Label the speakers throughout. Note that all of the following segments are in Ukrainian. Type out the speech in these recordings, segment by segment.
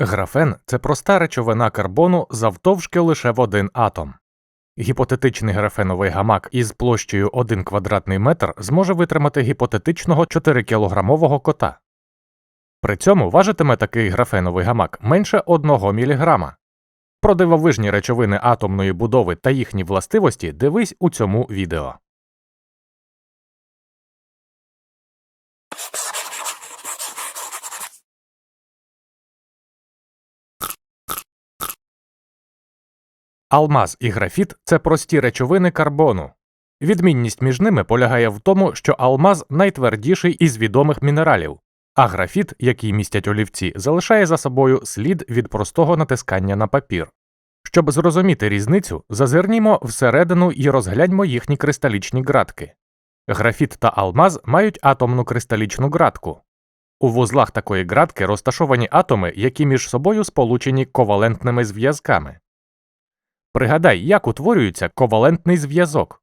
Speaker 1: Графен це проста речовина карбону завтовшки лише в один атом. Гіпотетичний графеновий гамак із площею 1 квадратний метр зможе витримати гіпотетичного 4-кілограмового кота. При цьому важитиме такий графеновий гамак менше 1 мг. Про дивовижні речовини атомної будови та їхні властивості дивись у цьому відео. Алмаз і графіт це прості речовини карбону. Відмінність між ними полягає в тому, що алмаз найтвердіший із відомих мінералів, а графіт, який містять олівці, залишає за собою слід від простого натискання на папір. Щоб зрозуміти різницю, зазирнімо всередину і розгляньмо їхні кристалічні ґратки. Графіт та алмаз мають атомну кристалічну ґратку. У вузлах такої ґратки розташовані атоми, які між собою сполучені ковалентними зв'язками. Пригадай, як утворюється ковалентний зв'язок.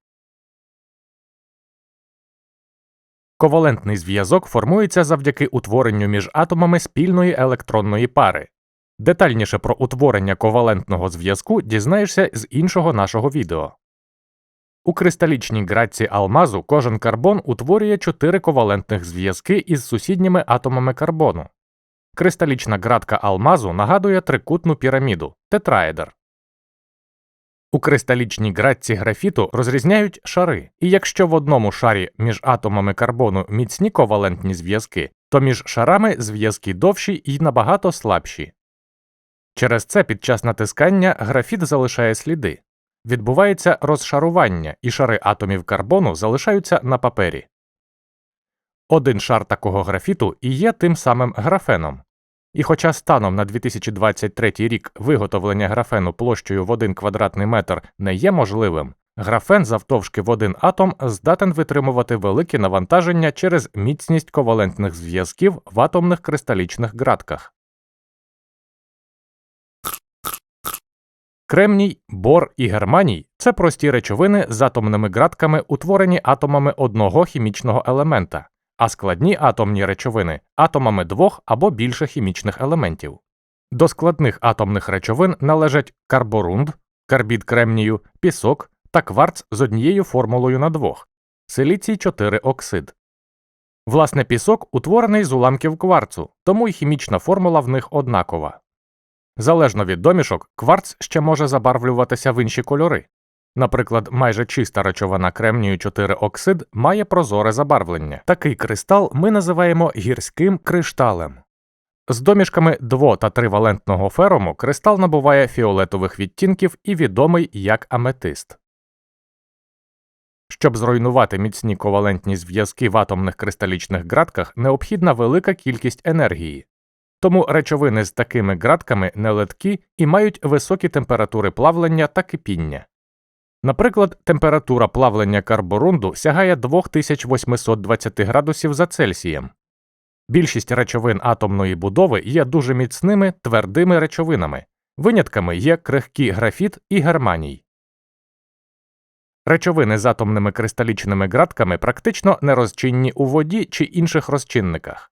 Speaker 1: Ковалентний зв'язок формується завдяки утворенню між атомами спільної електронної пари. Детальніше про утворення ковалентного зв'язку дізнаєшся з іншого нашого відео. У кристалічній градці алмазу кожен карбон утворює чотири ковалентних зв'язки із сусідніми атомами карбону. Кристалічна градка алмазу нагадує трикутну піраміду тетраедр. У кристалічній градці графіту розрізняють шари, і якщо в одному шарі між атомами карбону міцні ковалентні зв'язки, то між шарами зв'язки довші і набагато слабші. Через це під час натискання графіт залишає сліди. Відбувається розшарування, і шари атомів карбону залишаються на папері. Один шар такого графіту і є тим самим графеном. І хоча станом на 2023 рік виготовлення графену площею в 1 квадратний метр не є можливим, графен завтовшки в один атом здатен витримувати великі навантаження через міцність ковалентних зв'язків в атомних кристалічних ґратках. Кремній, бор і германій це прості речовини з атомними ґратками, утворені атомами одного хімічного елемента а складні атомні речовини атомами двох або більше хімічних елементів. До складних атомних речовин належать карборунд, карбід кремнію, пісок та кварц з однією формулою на двох силіцій 4 оксид. Власне, пісок утворений з уламків кварцу, тому й хімічна формула в них однакова. Залежно від домішок, кварц ще може забарвлюватися в інші кольори. Наприклад, майже чиста речовина кремнію 4 оксид має прозоре забарвлення. Такий кристал ми називаємо гірським кришталем. З домішками дво- та тривалентного ферому кристал набуває фіолетових відтінків і відомий як аметист. Щоб зруйнувати міцні ковалентні зв'язки в атомних кристалічних ґратках, необхідна велика кількість енергії. Тому речовини з такими ґратками нелеткі і мають високі температури плавлення та кипіння. Наприклад, температура плавлення карборунду сягає 2820 градусів за Цельсієм. Більшість речовин атомної будови є дуже міцними твердими речовинами, винятками є крихкі графіт і германій. Речовини з атомними кристалічними ґратками практично нерозчинні у воді чи інших розчинниках.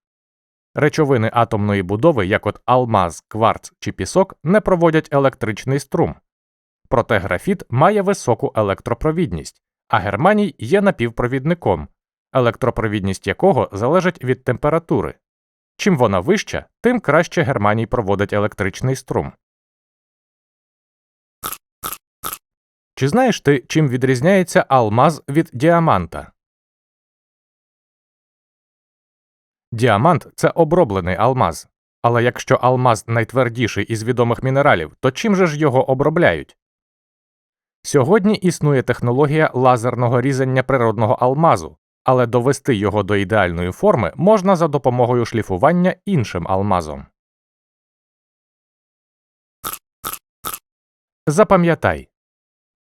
Speaker 1: Речовини атомної будови, як от алмаз, кварц чи пісок, не проводять електричний струм, проте графіт має високу електропровідність, а германій є напівпровідником, електропровідність якого залежить від температури. Чим вона вища, тим краще германій проводить електричний струм. Чи знаєш ти, чим відрізняється алмаз від діаманта? Діамант це оброблений алмаз. Але якщо алмаз найтвердіший із відомих мінералів, то чим же ж його обробляють? Сьогодні існує технологія лазерного різання природного алмазу, але довести його до ідеальної форми можна за допомогою шліфування іншим алмазом. Запам'ятай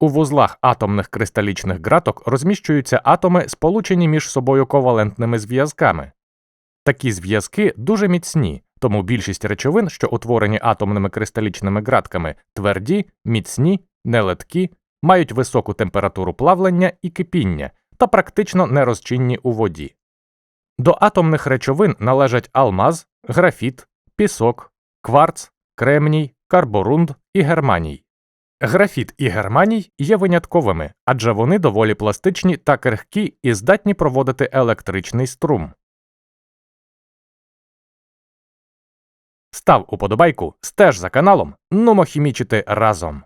Speaker 1: у вузлах атомних кристалічних ґраток розміщуються атоми, сполучені між собою ковалентними зв'язками. Такі зв'язки дуже міцні, тому більшість речовин, що утворені атомними кристалічними ґратками, тверді, міцні, нелеткі, мають високу температуру плавлення і кипіння та практично нерозчинні у воді. До атомних речовин належать алмаз, графіт, пісок, кварц, кремній, карборунд і германій. Графіт і германій є винятковими, адже вони доволі пластичні та крихкі і здатні проводити електричний струм. Став уподобайку, стеж за каналом, нумо хімічити разом.